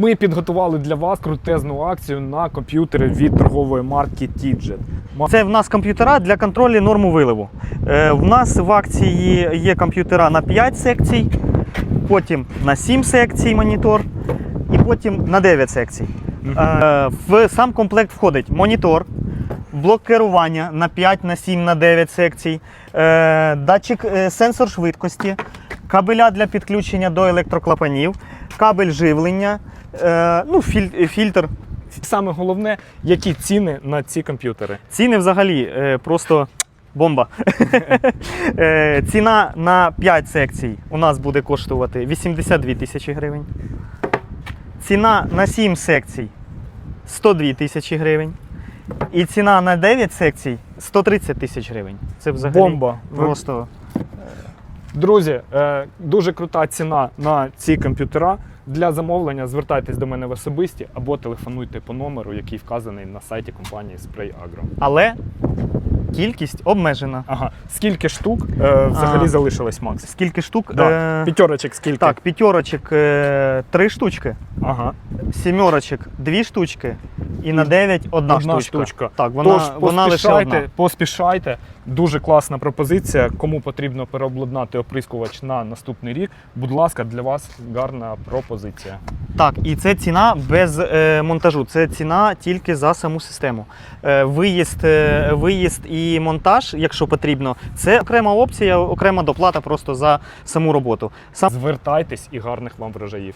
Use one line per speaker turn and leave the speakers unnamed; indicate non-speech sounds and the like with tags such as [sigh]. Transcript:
Ми підготували для вас крутезну акцію на комп'ютери від торгової марки Tidjet.
Це в нас комп'ютера для контролю норму виливу. Е, в нас в акції є комп'ютера на 5 секцій, потім на 7 секцій монітор і потім на 9 секцій. Е, в сам комплект входить монітор, блок керування на 5, на 7, на 9 секцій, е, датчик е, сенсор швидкості, кабеля для підключення до електроклапанів, кабель живлення, е, ну, філь- фільтр
Саме головне, які ціни на ці комп'ютери.
Ціни взагалі е, просто бомба. [laughs] Е, Ціна на 5 секцій у нас буде коштувати 82 тисячі гривень. Ціна на 7 секцій 102 тисячі гривень. І ціна на 9 секцій 130 тисяч гривень. Це взагалі
Бомба.
просто.
Друзі, е, дуже крута ціна на ці комп'ютера. Для замовлення звертайтесь до мене в особисті або телефонуйте по номеру, який вказаний на сайті компанії Spray Agro.
Але кількість обмежена.
Ага, скільки штук е, взагалі
А.
залишилось, Макс?
Скільки штук?
Да.
Е,
П'ятерочок скільки?
Так, п'ятерочок е, три штучки.
Ага.
Сімерочок дві штучки, і на 9 одна,
Одна
штучка.
штучка.
Так, вона,
Тож
вона лише одна.
поспішайте. Дуже класна пропозиція. Кому потрібно переобладнати оприскувач на наступний рік. Будь ласка, для вас гарна пропозиція.
Так, і це ціна без е, монтажу. Це ціна тільки за саму систему. Е, виїзд, е, виїзд і монтаж, якщо потрібно, це окрема опція, окрема доплата просто за саму роботу. Сам
Звертайтесь і гарних вам врожаїв.